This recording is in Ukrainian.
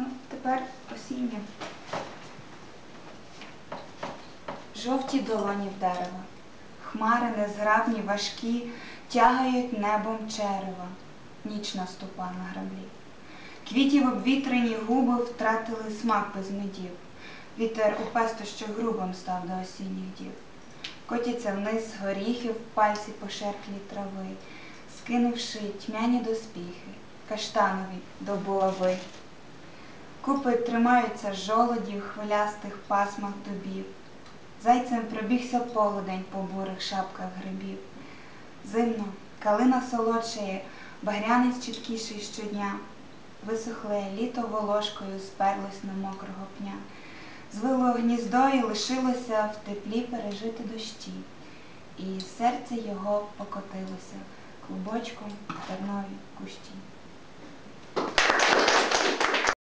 Ну, тепер осіння. Жовті долоні в дерева, хмари незграбні, важкі, тягають небом черева, ніч наступа на граблі. Квітів обвітрені губи втратили смак без медів. Вітер у пестощах грубом став до осінніх дів. Котяться вниз з горіхів пальці пошерхлі трави, скинувши тьмяні доспіхи, каштанові до булави. Купи тримаються жолодів, хвилястих пасмах дубів. Зайцем пробігся полудень по бурих шапках грибів. Зимно, калина солодшає, багрянець чіткіший щодня. Висохле літо волошкою сперлось на мокрого пня. Звило гніздо і лишилося в теплі пережити дощі. І серце його покотилося клубочком в тернові кущі.